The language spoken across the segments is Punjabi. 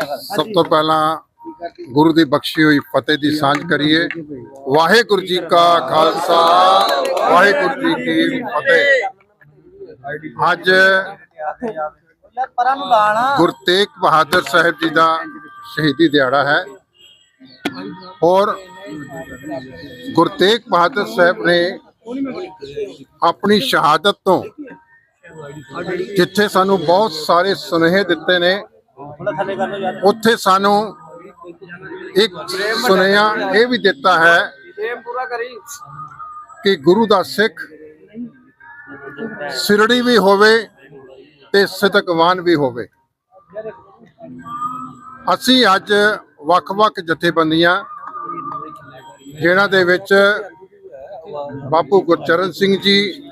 ਸਭ ਤੋਂ ਪਹਿਲਾਂ ਗੁਰੂ ਦੀ ਬਖਸ਼ੀ ਹੋਈ, ਫਤਿਹ ਦੀ ਸਾਂਝ ਕਰੀਏ। ਵਾਹਿਗੁਰੂ ਜੀ ਕਾ ਖਾਲਸਾ, ਵਾਹਿਗੁਰੂ ਜੀ ਕੀ ਫਤਿਹ। ਅੱਜ ਗੁਰੂ ਤੇਗ ਬਹਾਦਰ ਸਾਹਿਬ ਜੀ ਦਾ ਸ਼ਹੀਦੀ ਦਿਹਾੜਾ ਹੈ। ਔਰ ਗੁਰੂ ਤੇਗ ਬਹਾਦਰ ਸਾਹਿਬ ਨੇ ਆਪਣੀ ਸ਼ਹਾਦਤ ਤੋਂ ਜਿੱਥੇ ਸਾਨੂੰ ਬਹੁਤ ਸਾਰੇ ਸੁਨੇਹੇ ਦਿੱਤੇ ਨੇ ਉੱਥੇ ਸਾਨੂੰ ਇੱਕ ਸੁਨੇਹਾ ਇਹ ਵੀ ਦਿੱਤਾ ਹੈ ਕਿ ਗੁਰੂ ਦਾ ਸਿੱਖ ਸਿਰੜੀ ਵੀ ਹੋਵੇ ਤੇ ਸਿਦਕਵਾਨ ਵੀ ਹੋਵੇ। ਅਸੀਂ ਅੱਜ ਵੱਖ-ਵੱਖ ਜਥੇਬੰਦੀਆਂ, ਜਿਨ੍ਹਾਂ ਦੇ ਵਿੱਚ ਬਾਪੂ ਗੁਰਚਰਨ ਸਿੰਘ ਜੀ,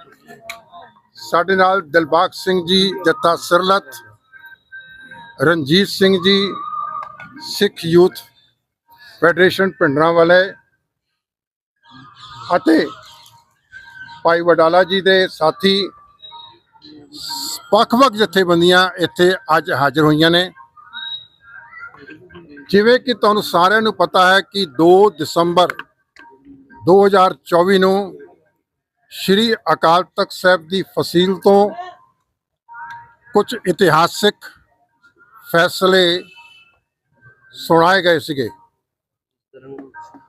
ਸਾਡੇ ਨਾਲ ਦਿਲਬਾਗ ਸਿੰਘ ਜੀ ਜੱਤਾ ਸਿਰਲਤ ਰਣਜੀਤ ਸਿੰਘ ਜੀ, ਸਿੱਖ ਯੂਥ ਫੈਡਰੇਸ਼ਨ ਪਿੰਡਰਾਂ ਵਾਲੇ ਅਤੇ ਭਾਈ ਵਡਾਲਾ ਜੀ ਦੇ ਸਾਥੀ ਵੱਖ-ਵੱਖ ਜਥੇਬੰਦੀਆਂ ਇੱਥੇ ਅੱਜ ਹਾਜ਼ਰ ਹੋਈਆਂ ਨੇ। ਜਿਵੇਂ ਕਿ ਤੁਹਾਨੂੰ ਸਾਰਿਆਂ ਨੂੰ ਪਤਾ ਹੈ ਕਿ 2 ਦਸੰਬਰ 2024 ਨੂੰ ਸ਼੍ਰੀ ਅਕਾਲ ਤਖਤ ਸਾਹਿਬ ਦੀ ਫਸੀਲ ਤੋਂ ਕੁਝ ਇਤਿਹਾਸਿਕ ਫੈਸਲੇ ਸੁਣਾਏ ਗਏ ਸੀਗੇ।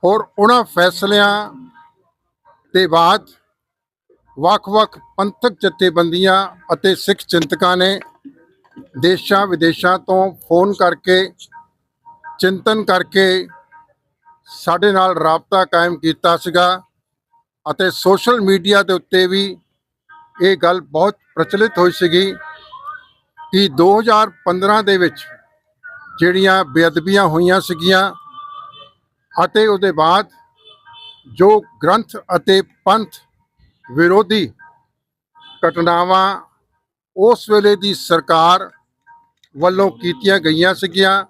ਔਰ ਉਹਨਾਂ ਫੈਸਲਿਆਂ ਦੇ ਬਾਅਦ ਵੱਖ-ਵੱਖ ਪੰਥਕ ਜਥੇਬੰਦੀਆਂ ਅਤੇ ਸਿੱਖ ਚਿੰਤਕਾਂ ਨੇ ਦੇਸ਼ਾਂ ਵਿਦੇਸ਼ਾਂ ਤੋਂ ਫੋਨ ਕਰਕੇ, ਚਿੰਤਨ ਕਰਕੇ ਸਾਡੇ ਨਾਲ ਰਾਬਤਾ ਕਾਇਮ ਕੀਤਾ ਸੀਗਾ ਅਤੇ ਸੋਸ਼ਲ ਮੀਡੀਆ ਦੇ ਉੱਤੇ ਵੀ ਇਹ ਗੱਲ ਬਹੁਤ ਪ੍ਰਚਲਿਤ ਹੋਈ ਸੀਗੀ। ਕਿ 2015 ਦੇ ਵਿੱਚ ਜਿਹੜੀਆਂ ਬੇਅਦਬੀਆਂ ਹੋਈਆਂ ਸੀਗੀਆਂ ਅਤੇ ਉਹਦੇ ਬਾਅਦ ਜੋ ਗ੍ਰੰਥ ਅਤੇ ਪੰਥ ਵਿਰੋਧੀ ਘਟਨਾਵਾਂ ਉਸ ਵੇਲੇ ਦੀ ਸਰਕਾਰ ਵੱਲੋਂ ਕੀਤੀਆਂ ਗਈਆਂ ਸੀਗੀਆਂ,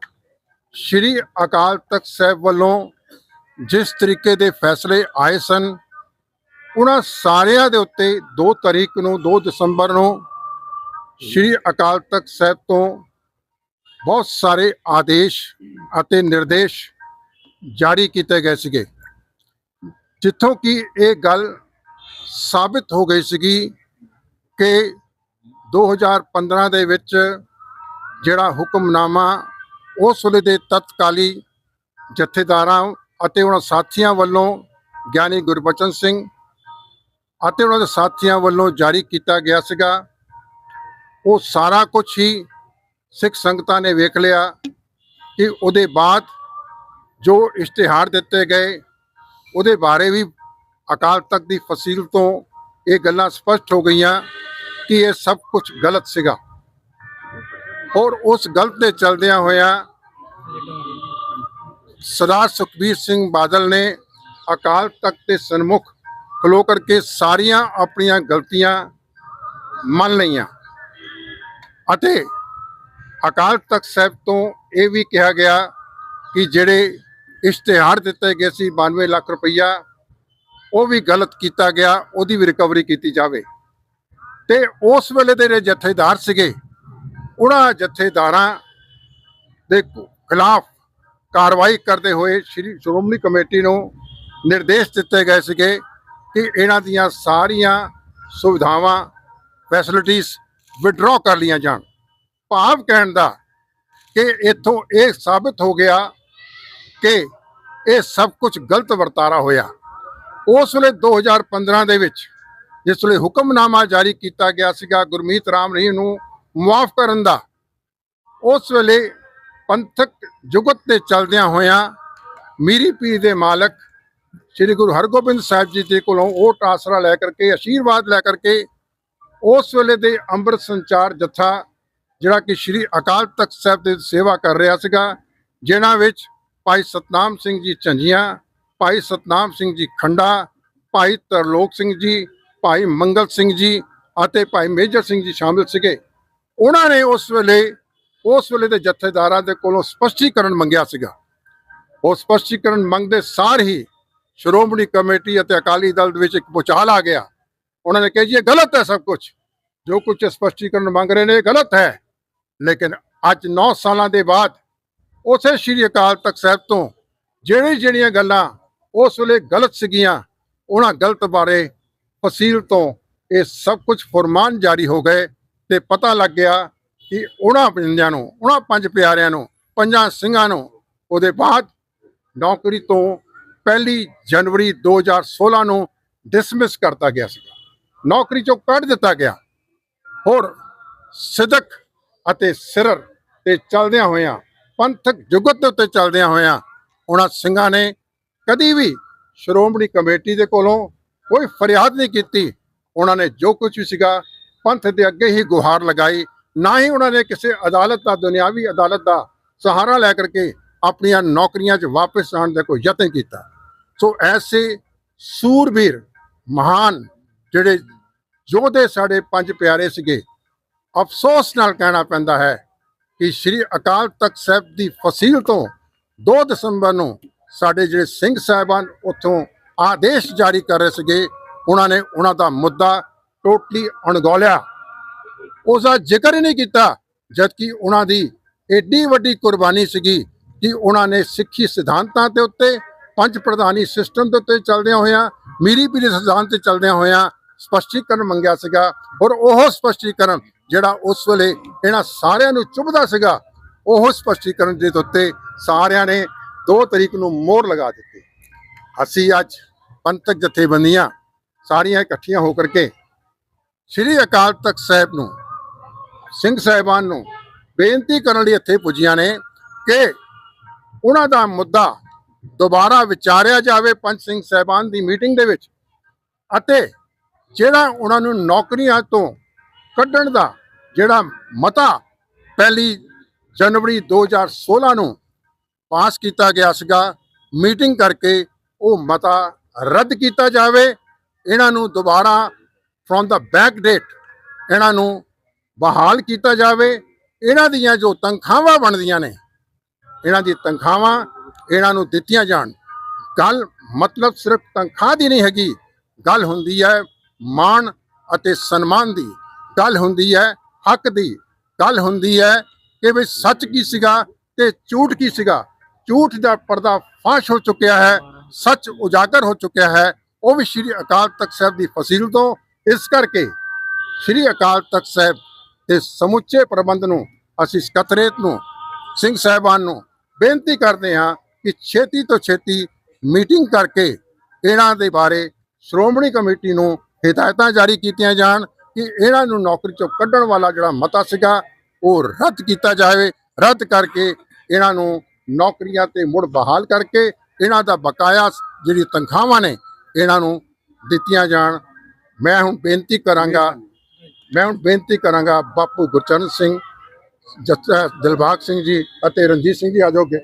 ਸ਼੍ਰੀ ਅਕਾਲ ਤਖਤ ਸਾਹਿਬ ਵੱਲੋਂ ਜਿਸ ਤਰੀਕੇ ਦੇ ਫੈਸਲੇ ਆਏ ਸਨ, ਉਹਨਾਂ ਸਾਰਿਆਂ ਦੇ ਉੱਤੇ 2 ਤਾਰੀਖ ਨੂੰ 2 ਦਸੰਬਰ ਨੂੰ ਸ਼੍ਰੀ ਅਕਾਲ ਤਖਤ ਸਾਹਿਬ ਤੋਂ ਬਹੁਤ ਸਾਰੇ ਆਦੇਸ਼ ਅਤੇ ਨਿਰਦੇਸ਼ ਜਾਰੀ ਕੀਤੇ ਗਏ ਸੀਗੇ। ਜਿੱਥੋਂ ਕਿ ਇਹ ਗੱਲ ਸਾਬਿਤ ਹੋ ਗਈ ਸੀਗੀ ਕਿ 2015 ਦੇ ਵਿੱਚ ਜਿਹੜਾ ਹੁਕਮਨਾਮਾ ਉਸ ਵੇਲੇ ਦੇ ਤਤਕਾਲੀ ਜਥੇਦਾਰਾਂ ਅਤੇ ਉਹਨਾਂ ਸਾਥੀਆਂ ਵੱਲੋਂ ਗਿਆਨੀ ਗੁਰਬਚਨ ਸਿੰਘ ਅਤੇ ਉਹਨਾਂ ਦੇ ਸਾਥੀਆਂ ਵੱਲੋਂ ਜਾਰੀ ਕੀਤਾ ਗਿਆ ਸੀਗਾ। ਉਹ ਸਾਰਾ ਕੁਝ ਹੀ ਸਿੱਖ ਸੰਗਤਾਂ ਨੇ ਵੇਖ ਲਿਆ ਕਿ ਉਹਦੇ ਬਾਅਦ ਜੋ ਇਸ਼ਤਿਹਾਰ ਦਿੱਤੇ ਗਏ, ਉਹਦੇ ਬਾਰੇ ਵੀ ਅਕਾਲ ਤਖਤ ਦੀ ਫਸੀਲ ਤੋਂ ਇਹ ਗੱਲਾਂ ਸਪਸ਼ਟ ਹੋ ਗਈਆਂ ਕਿ ਇਹ ਸਭ ਕੁਝ ਗਲਤ ਸੀਗਾ। ਔਰ ਉਸ ਗਲਤ ਦੇ ਚਲਦਿਆਂ ਹੋਇਆਂ ਸਰਦਾਰ ਸੁਖਬੀਰ ਸਿੰਘ ਬਾਦਲ ਨੇ ਅਕਾਲ ਤਖਤ ਦੇ ਸਨਮੁਖ ਖਲੋ ਕਰਕੇ ਸਾਰੀਆਂ ਆਪਣੀਆਂ ਗਲਤੀਆਂ ਮੰਨ ਲਈਆਂ। ਅਤੇ ਅਕਾਲ ਤਖਤ ਸਾਹਿਬ ਤੋਂ ਇਹ ਵੀ ਕਿਹਾ ਗਿਆ ਕਿ ਜਿਹੜੇ ਇਸ਼ਤਿਹਾਰ ਦਿੱਤੇ ਗਏ ਸੀ 92 ਲੱਖ ਰੁਪਈਆ, ਉਹ ਵੀ ਗਲਤ ਕੀਤਾ ਗਿਆ, ਉਹਦੀ ਵੀ ਰਿਕਵਰੀ ਕੀਤੀ ਜਾਵੇ। ਤੇ ਉਸ ਵੇਲੇ ਦੇ ਜਿਹੜੇ ਜਥੇਦਾਰ ਸੀਗੇ, ਉਹਨਾਂ ਜਥੇਦਾਰਾਂ ਦੇ ਖਿਲਾਫ ਕਾਰਵਾਈ ਕਰਦੇ ਹੋਏ ਸ਼੍ਰੀ ਸ਼੍ਰੋਮਣੀ ਕਮੇਟੀ ਨੂੰ ਨਿਰਦੇਸ਼ ਦਿੱਤੇ ਗਏ ਸੀਗੇ ਕਿ ਇਹਨਾਂ ਦੀਆਂ ਸਾਰੀਆਂ ਸੁਵਿਧਾਵਾਂ ਫੈਸਿਲਿਟੀਆਂ ਵਿਡਰਾਅ ਕਰ ਲਈਆਂ ਜਾਣ। ਭਾਵ ਕਹਿਣ ਦਾ ਕਿ ਇੱਥੋਂ ਇਹ ਸਾਬਿਤ ਹੋ ਗਿਆ ਕਿ ਇਹ ਸਭ ਕੁਝ ਗਲਤ ਵਰਤਾਰਾ ਹੋਇਆ। ਉਸ ਵੇਲੇ 2015 ਦੇ ਵਿੱਚ ਜਿਸ ਵੇਲੇ ਹੁਕਮਨਾਮਾ ਜਾਰੀ ਕੀਤਾ ਗਿਆ ਸੀਗਾ ਗੁਰਮੀਤ ਰਾਮ ਰਹੀਮ ਨੂੰ ਮੁਆਫ ਕਰਨ ਦਾ, ਉਸ ਵੇਲੇ ਪੰਥਕ ਜੁਗਤ ਤੇ ਚਲਦਿਆਂ ਹੋਇਆਂ ਮੀਰੀ ਪੀਰ ਦੇ ਮਾਲਕ ਸ੍ਰੀ ਗੁਰੂ ਹਰਗੋਬਿੰਦ ਸਾਹਿਬ ਜੀ ਦੇ ਕੋਲੋਂ ਉਹ ਆਸਰਾ ਲੈ ਕਰਕੇ ਆਸ਼ੀਰਵਾਦ ਲੈ ਕਰਕੇ ਉਸ ਵੇਲੇ ਦੇ ਅੰਮ੍ਰਿਤ ਸੰਚਾਰ ਜਥਾ ਜਿਹੜਾ ਕਿ ਸ੍ਰੀ ਅਕਾਲ ਤਖਤ ਸਾਹਿਬ ਦੇ ਸੇਵਾ ਕਰ ਰਿਹਾ ਸੀਗਾ, ਜਿਨ੍ਹਾਂ ਵਿੱਚ ਭਾਈ ਸਤਨਾਮ ਸਿੰਘ ਜੀ ਝੰਜੀਆਂ, ਭਾਈ ਸਤਨਾਮ ਸਿੰਘ ਜੀ ਖੰਡਾ, ਭਾਈ ਤਰਲੋਕ ਸਿੰਘ ਜੀ, ਭਾਈ ਮੰਗਲ ਸਿੰਘ ਜੀ ਅਤੇ ਭਾਈ ਮੇਜਰ ਸਿੰਘ ਜੀ ਸ਼ਾਮਿਲ ਸੀਗੇ। ਉਹਨਾਂ ਨੇ ਉਸ ਵੇਲੇ ਉਸ ਵੇਲੇ ਦੇ ਜਥੇਦਾਰਾਂ ਦੇ ਕੋਲੋਂ ਸਪਸ਼ਟੀਕਰਨ ਮੰਗਿਆ ਸੀਗਾ। ਉਹ ਸਪਸ਼ਟੀਕਰਨ ਮੰਗਦੇ ਸਾਰ ਹੀ ਸ਼੍ਰੋਮਣੀ ਕਮੇਟੀ ਅਤੇ ਅਕਾਲੀ ਦਲ ਦੇ ਵਿੱਚ ਇੱਕ ਪੁਚਾਲ ਆ ਗਿਆ। ਉਹਨਾਂ ਨੇ ਕਿਹਾ ਜੀ ਇਹ ਗਲਤ ਹੈ ਸਭ ਕੁਝ ਜੋ ਕੁਝ ਸਪਸ਼ਟੀਕਰਨ ਮੰਗ ਰਹੇ ਨੇ ਇਹ ਗਲਤ ਹੈ ਲੇਕਿਨ ਅੱਜ 9 ਸਾਲਾਂ ਦੇ ਬਾਅਦ ਉਸੇ ਸ਼੍ਰੀ ਅਕਾਲ ਤਖਤ ਸਾਹਿਬ ਤੋਂ ਜਿਹੜੀ ਜਿਹੜੀਆਂ ਗੱਲਾਂ ਉਸ ਵੇਲੇ ਗਲਤ ਸੀਗੀਆਂ ਉਹਨਾਂ ਗਲਤ ਬਾਰੇ ਫਸੀਲ ਤੋਂ ਇਹ ਸਭ ਕੁਝ ਫਰਮਾਨ ਜਾਰੀ ਹੋ ਗਏ ਤੇ ਪਤਾ ਲੱਗ ਗਿਆ ਕਿ ਉਹਨਾਂ ਬੰਦਿਆਂ ਨੂੰ ਉਹਨਾਂ ਪੰਜ ਪਿਆਰਿਆਂ ਨੂੰ ਪੰਜਾਂ ਸਿੰਘਾਂ ਨੂੰ ਉਹਦੇ ਬਾਅਦ ਨੌਕਰੀ ਤੋਂ ਪਹਿਲੀ ਜਨਵਰੀ 2016 ਨੂੰ ਡਿਸਮਿਸ ਕਰਤਾ ਗਿਆ ਸੀ ਨੌਕਰੀ ਚੋਂ ਕੱਢ ਦਿੱਤਾ ਗਿਆ। ਹੋਰ ਸਿਦਕ ਅਤੇ ਸਿਰਰ ਤੇ ਚੱਲਦਿਆਂ ਹੋਇਆਂ, ਪੰਥਕ ਜੁਗਤ ਦੇ ਉੱਤੇ ਚੱਲਦਿਆਂ ਹੋਇਆਂ, ਉਹਨਾਂ ਸਿੰਘਾਂ ਨੇ ਕਦੀ ਵੀ ਸ਼੍ਰੋਮਣੀ ਕਮੇਟੀ ਦੇ ਕੋਲੋਂ ਕੋਈ ਫਰਿਆਦ ਨਹੀਂ ਕੀਤੀ। ਉਹਨਾਂ ਨੇ ਜੋ ਕੁਝ ਵੀ ਸੀਗਾ, ਪੰਥ ਦੇ ਅੱਗੇ ਹੀ ਗੁਹਾਰ ਲਗਾਈ। ਨਾ ਹੀ ਉਹਨਾਂ ਨੇ ਕਿਸੇ ਅਦਾਲਤ ਦਾ, ਦੁਨਿਆਵੀ ਅਦਾਲਤ ਦਾ ਸਹਾਰਾ ਲੈ ਕਰਕੇ ਆਪਣੀਆਂ ਨੌਕਰੀਆਂ 'ਚ ਵਾਪਸ ਆਉਣ ਦਾ ਕੋਈ ਯਤਨ ਕੀਤਾ। ਸੋ ਐਸੇ ਸੂਰਬੀਰ, ਮਹਾਨ ਜਿਹੜੇ ਯੋਧੇ ਸਾਡੇ ਪੰਜ ਪਿਆਰੇ ਸੀਗੇ, ਅਫਸੋਸ ਨਾਲ ਕਹਿਣਾ ਪੈਂਦਾ ਹੈ ਕਿ ਸ੍ਰੀ ਅਕਾਲ ਤਖਤ ਸਾਹਿਬ ਦੀ ਫਸੀਲ ਤੋਂ 2 ਦਸੰਬਰ ਨੂੰ ਸਾਡੇ ਜਿਹੜੇ ਸਿੰਘ ਸਾਹਿਬਾਨ ਉੱਥੋਂ ਆਦੇਸ਼ ਜਾਰੀ ਕਰ ਰਹੇ ਸੀਗੇ, ਉਹਨਾਂ ਨੇ ਉਹਨਾਂ ਦਾ ਮੁੱਦਾ ਟੋਟਲੀ ਅਣਗੌਲਿਆ। ਉਸ ਦਾ ਜ਼ਿਕਰ ਹੀ ਨਹੀਂ ਕੀਤਾ, ਜਦਕਿ ਉਹਨਾਂ ਦੀ ਏਡੀ ਵੱਡੀ ਕੁਰਬਾਨੀ ਸੀਗੀ ਕਿ ਉਹਨਾਂ ਨੇ ਸਿੱਖੀ ਸਿਧਾਂਤਾਂ ਦੇ ਉੱਤੇ, ਪੰਜ ਪ੍ਰਧਾਨੀ ਸਿਸਟਮ ਦੇ ਉੱਤੇ ਚੱਲਦਿਆਂ ਹੋਇਆਂ, ਮੀਰੀ ਪੀਰੀ ਸਿਧਾਂਤ ਤੇ ਚੱਲਦਿਆਂ ਹੋਇਆਂ ਸਪਸ਼ਟੀਕਰਨ ਮੰਗਿਆ ਸੀਗਾ ਔਰ ਉਹ ਸਪਸ਼ਟੀਕਰਨ ਜਿਹੜਾ ਉਸ ਵੇਲੇ ਇਹਨਾਂ ਸਾਰਿਆਂ ਨੂੰ ਚੁਭਦਾ ਸੀਗਾ, ਉਹ ਸਪਸ਼ਟੀਕਰਨ ਦੇ ਉੱਤੇ ਸਾਰਿਆਂ ਨੇ 2 ਤਰੀਕ ਨੂੰ ਮੋਹਰ ਲਗਾ ਦਿੱਤੀ। ਅਸੀਂ ਅੱਜ ਪੰਥਕ ਜਥੇਬੰਦੀਆਂ ਸਾਰੀਆਂ ਇਕੱਠੀਆਂ ਹੋ ਕਰਕੇ ਸ੍ਰੀ ਅਕਾਲ ਤਖਤ ਸਾਹਿਬ ਨੂੰ, ਸਿੰਘ ਸਾਹਿਬਾਨ ਨੂੰ ਬੇਨਤੀ ਕਰਨ ਲਈ ਇੱਥੇ ਪੁੱਜੀਆਂ ਨੇ ਕਿ ਉਹਨਾਂ ਦਾ ਮੁੱਦਾ ਦੁਬਾਰਾ ਵਿਚਾਰਿਆ ਜਾਵੇ ਪੰਜ ਸਿੰਘ ਸਾਹਿਬਾਨ ਦੀ ਮੀਟਿੰਗ ਦੇ ਵਿੱਚ ਅਤੇ ਜਿਹੜਾ ਉਹਨਾਂ ਨੂੰ ਨੌਕਰੀਆਂ ਤੋਂ ਕੱਢਣ ਦਾ ਜਿਹੜਾ ਮਤਾ ਪਹਿਲੀ ਜਨਵਰੀ 2016 ਨੂੰ ਪਾਸ ਕੀਤਾ ਗਿਆ ਸੀਗਾ, ਮੀਟਿੰਗ ਕਰਕੇ ਉਹ ਮਤਾ ਰੱਦ ਕੀਤਾ ਜਾਵੇ। ਇਹਨਾਂ ਨੂੰ ਦੁਬਾਰਾ ਫਰੋਮ ਦਾ ਬੈਕ ਡੇਟ ਇਹਨਾਂ ਨੂੰ ਬਹਾਲ ਕੀਤਾ ਜਾਵੇ। ਇਹਨਾਂ ਦੀਆਂ ਜੋ ਤਨਖਾਹਾਂ ਬਣਦੀਆਂ ਨੇ, ਇਹਨਾਂ ਦੀ ਤਨਖਾਹਾਂ ਇਹਨਾਂ ਨੂੰ ਦਿੱਤੀਆਂ ਜਾਣ। ਗੱਲ ਮਤਲਬ ਸਿਰਫ ਤਨਖਾਹ ਦੀ ਨਹੀਂ ਹੈਗੀ, ਗੱਲ ਹੁੰਦੀ ਹੈ ਮਾਣ ਅਤੇ ਸਨਮਾਨ ਦੀ ਗੱਲ ਹੁੰਦੀ ਹੈ, ਹੱਕ ਦੀ ਗੱਲ ਹੁੰਦੀ ਹੈ ਕਿ ਵੀ ਸੱਚ ਕੀ ਸੀਗਾ ਤੇ ਝੂਠ ਕੀ ਸੀਗਾ। ਝੂਠ ਦਾ ਪਰਦਾ ਫਾਸ਼ ਹੋ ਚੁੱਕਿਆ ਹੈ, ਸੱਚ ਉਜਾਗਰ ਹੋ ਚੁੱਕਿਆ ਹੈ। ਉਹ ਵੀ ਸ੍ਰੀ ਅਕਾਲ ਤਖਤ ਸਾਹਿਬ ਦੀ ਫਸੀਲ ਤੋਂ, ਇਸ ਕਰਕੇ ਸ੍ਰੀ ਅਕਾਲ ਤਖਤ ਸਾਹਿਬ ਦੇ ਸਮੁੱਚੇ ਪ੍ਰਬੰਧ ਨੂੰ ਅਸੀਂ ਸਕੱਤਰੇਤ ਨੂੰ, ਸਿੰਘ ਸਾਹਿਬਾਨ ਨੂੰ ਬੇਨਤੀ ਕਰਦੇ ਹਾਂ ਕਿ ਛੇਤੀ ਤੋਂ ਛੇਤੀ ਮੀਟਿੰਗ ਕਰਕੇ ਇਹਨਾਂ ਦੇ ਬਾਰੇ ਸ਼੍ਰੋਮਣੀ ਕਮੇਟੀ ਨੂੰ ਹਦਾਇਤਾਂ ਜਾਰੀ ਕੀਤੀਆਂ ਜਾਣ ਕਿ ਇਹਨਾਂ ਨੂੰ ਨੌਕਰੀ ਚੋਂ ਕੱਢਣ ਵਾਲਾ ਜਿਹੜਾ ਮਤਾ ਸੀਗਾ, ਉਹ ਰੱਦ ਕੀਤਾ ਜਾਵੇ। ਰੱਦ ਕਰਕੇ ਇਹਨਾਂ ਨੂੰ ਨੌਕਰੀਆਂ ਤੇ ਮੁੜ ਬਹਾਲ ਕਰਕੇ ਇਹਨਾਂ ਦਾ ਬਕਾਇਆ ਜਿਹੜੀ ਤਨਖਾਹਾਂ ਨੇ, ਇਹਨਾਂ ਨੂੰ ਦਿੱਤੀਆਂ ਜਾਣ। ਮੈਂ ਹੁਣ ਬੇਨਤੀ ਕਰਾਂਗਾ, ਮੈਂ ਹੁਣ ਬੇਨਤੀ ਕਰਾਂਗਾ ਬਾਪੂ ਗੁਰਚਰਨ ਸਿੰਘ ਜੱਟਾ ਦਿਲਬਾਗ ਸਿੰਘ ਜੀ ਅਤੇ ਰਣਜੀਤ ਸਿੰਘ ਜੀ ਆਜੋਗੇ